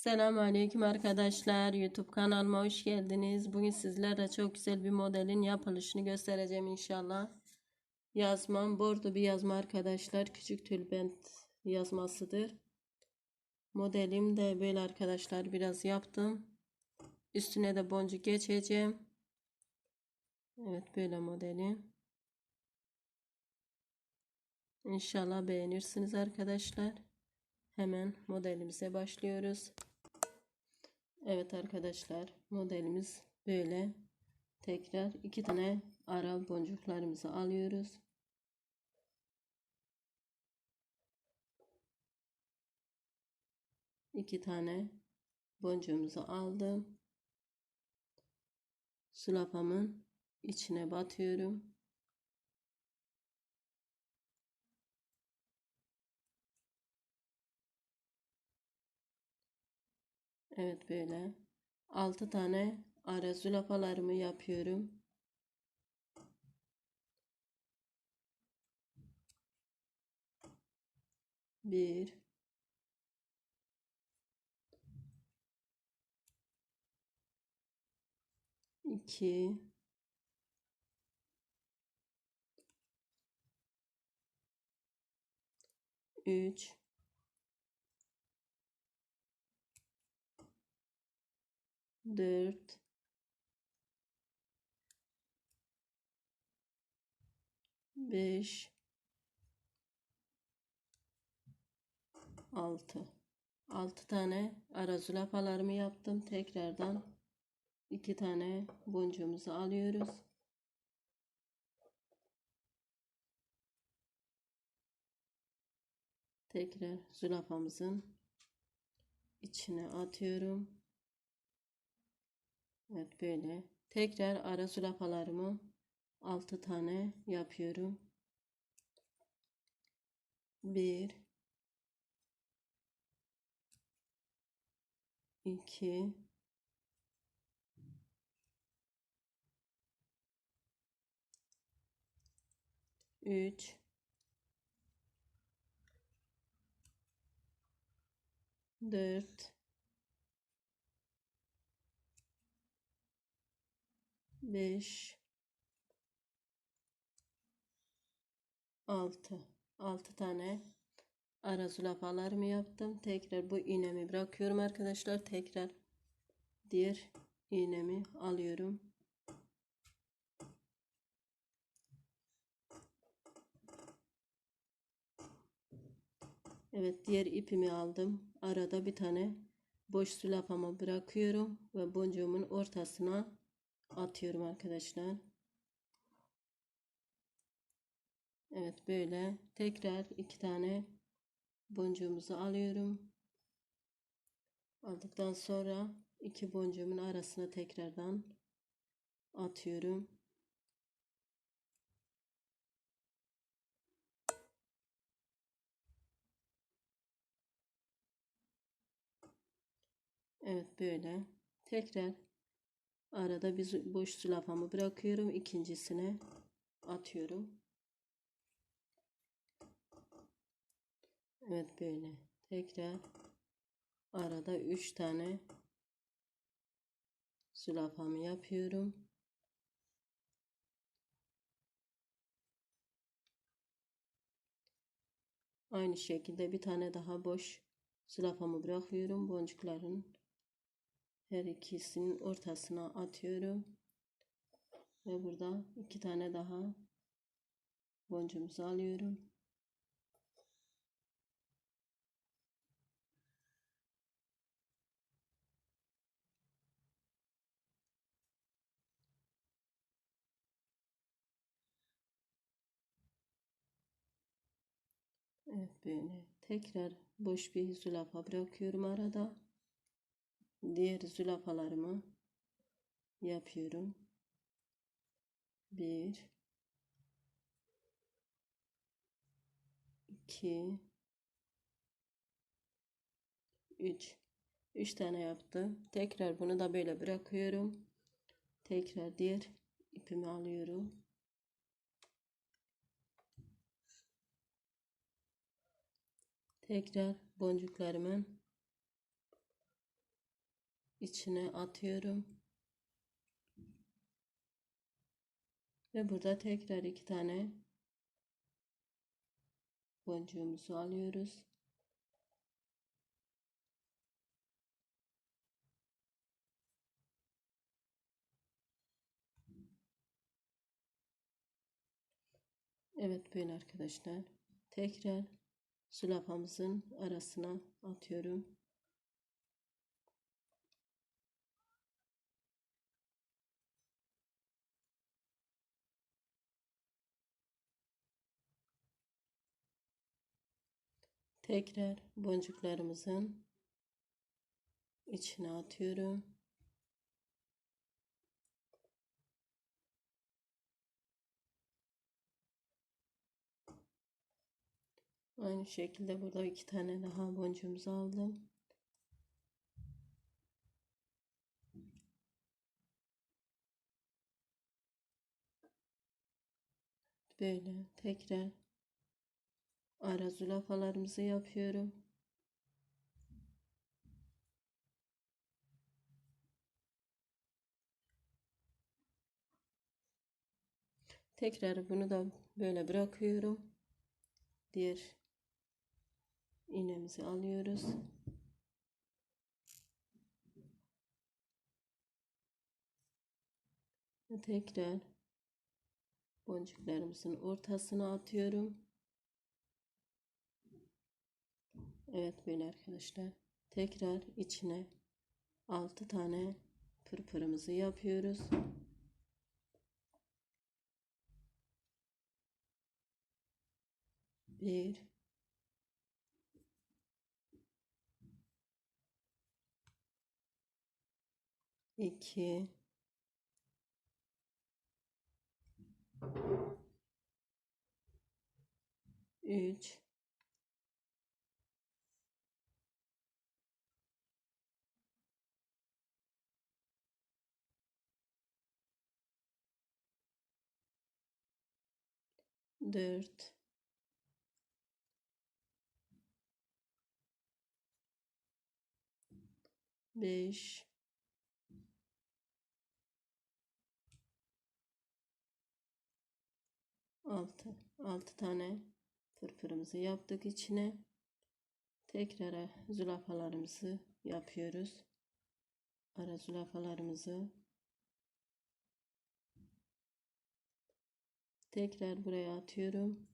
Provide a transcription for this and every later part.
Selamünaleyküm arkadaşlar. YouTube kanalıma hoş geldiniz. Bugün sizlerle çok güzel bir modelin yapılışını göstereceğim inşallah. Yazmam bordo bir yazma arkadaşlar. Küçük tülbent yazmasıdır. Modelim de böyle arkadaşlar biraz yaptım. Üstüne de boncuk geçeceğim. Evet böyle modeli. İnşallah beğenirsiniz arkadaşlar. Hemen modelimize başlıyoruz. Evet arkadaşlar modelimiz böyle. Tekrar iki tane ara boncuklarımızı alıyoruz. İki tane boncuğumuzu aldım. Sulapamın içine batıyorum. Evet böyle. 6 tane ara zülafalarımı yapıyorum. Bir. iki, Üç. Dört, beş, altı. Altı tane ara zülafalarımı yaptım. Tekrardan iki tane boncuğumuzu alıyoruz. Tekrar zülafamızın içine atıyorum. Evet böyle. Tekrar ara zülafalarımı 6 tane yapıyorum. 1 2 3 4 5 6 6 tane ara zülafalarımı yaptım. Tekrar bu iğnemi bırakıyorum arkadaşlar. Tekrar diğer iğnemi alıyorum. Evet diğer ipimi aldım. Arada bir tane boş zülafamı bırakıyorum ve boncuğumun ortasına atıyorum arkadaşlar. Evet böyle tekrar iki tane boncuğumuzu alıyorum. Aldıktan sonra iki boncuğumun arasına tekrardan atıyorum. Evet böyle tekrar arada bir boş zülafamı bırakıyorum ikincisine atıyorum. Evet böyle. Tekrar arada üç tane zülafamı yapıyorum. Aynı şekilde bir tane daha boş zülafamı bırakıyorum boncukların her ikisinin ortasına atıyorum. Ve burada iki tane daha boncuğumuzu alıyorum. Evet böyle tekrar boş bir zülafa bırakıyorum arada diğer zülafalarımı yapıyorum. Bir, iki, üç. Üç tane yaptım. Tekrar bunu da böyle bırakıyorum. Tekrar diğer ipimi alıyorum. Tekrar boncuklarımın içine atıyorum. Ve burada tekrar iki tane boncuğumuzu alıyoruz. Evet böyle arkadaşlar. Tekrar sulapamızın arasına atıyorum. Tekrar boncuklarımızın içine atıyorum. Aynı şekilde burada iki tane daha boncuğumuzu aldım. Böyle tekrar ara zülafalarımızı yapıyorum. Tekrar bunu da böyle bırakıyorum. Diğer iğnemizi alıyoruz. Ve tekrar boncuklarımızın ortasına atıyorum. Evet böyle arkadaşlar. Tekrar içine 6 tane pırpırımızı yapıyoruz. Bir iki üç dört. Beş. Altı. Altı tane pırpırımızı yaptık içine. Tekrar zülafalarımızı yapıyoruz. Ara zülafalarımızı tekrar buraya atıyorum.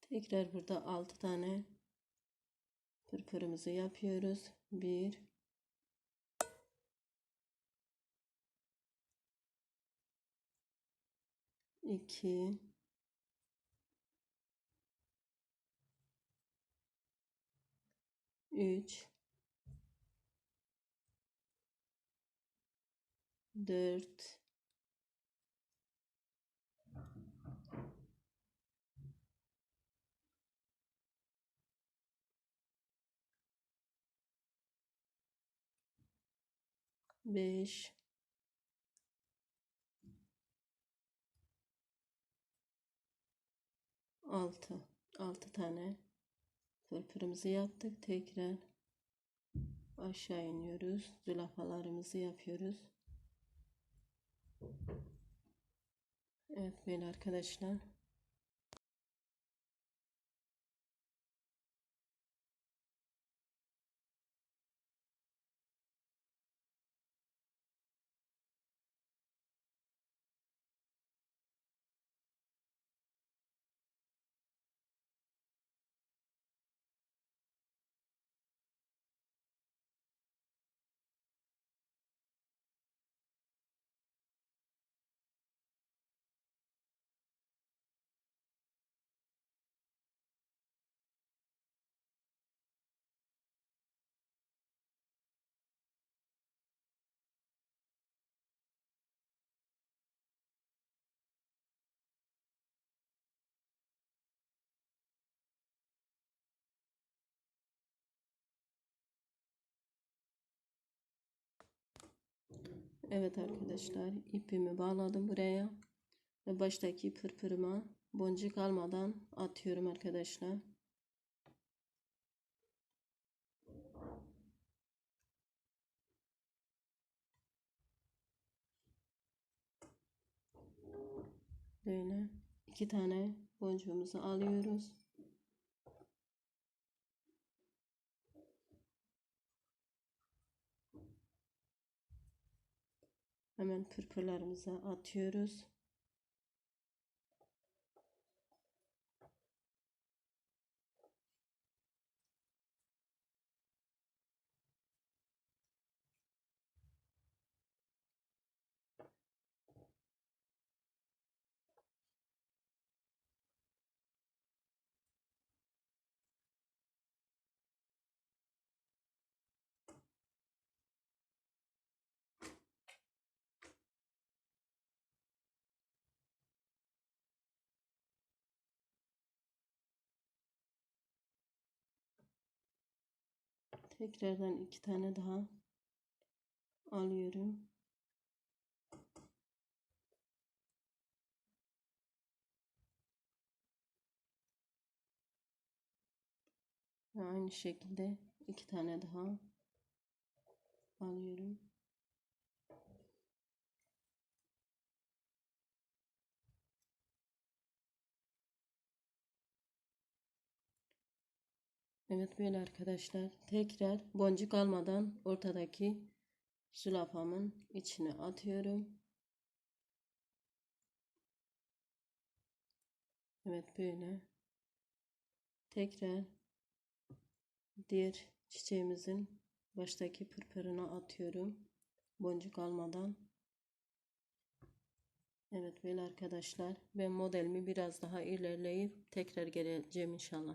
Tekrar burada altı tane pırpırımızı yapıyoruz. Bir. İki. Üç dört. Beş. Altı. Altı tane pırpırımızı yaptık tekrar. Aşağı iniyoruz. Zülafalarımızı yapıyoruz evet böyle arkadaşlar Evet arkadaşlar ipimi bağladım buraya ve baştaki pırpırıma boncuk almadan atıyorum arkadaşlar. Böyle iki tane boncuğumuzu alıyoruz. Hemen pırpırlarımıza atıyoruz. Tekrardan iki tane daha alıyorum. Aynı şekilde iki tane daha alıyorum. Evet böyle arkadaşlar. Tekrar boncuk almadan ortadaki zülafamın içine atıyorum. Evet böyle. Tekrar diğer çiçeğimizin baştaki pırpırına atıyorum. Boncuk almadan. Evet böyle arkadaşlar. Ben modelimi biraz daha ilerleyip tekrar geleceğim inşallah.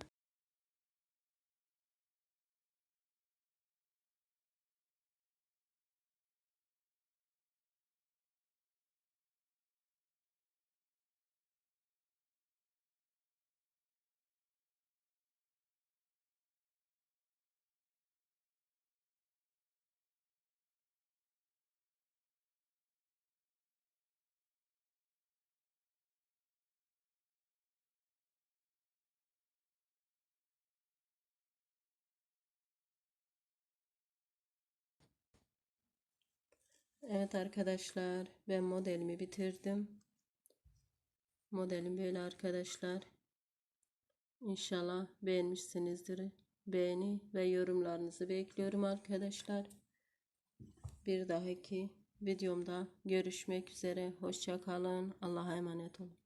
Evet arkadaşlar ben modelimi bitirdim. Modelim böyle arkadaşlar. İnşallah beğenmişsinizdir. Beğeni ve yorumlarınızı bekliyorum arkadaşlar. Bir dahaki videomda görüşmek üzere. Hoşça kalın. Allah'a emanet olun.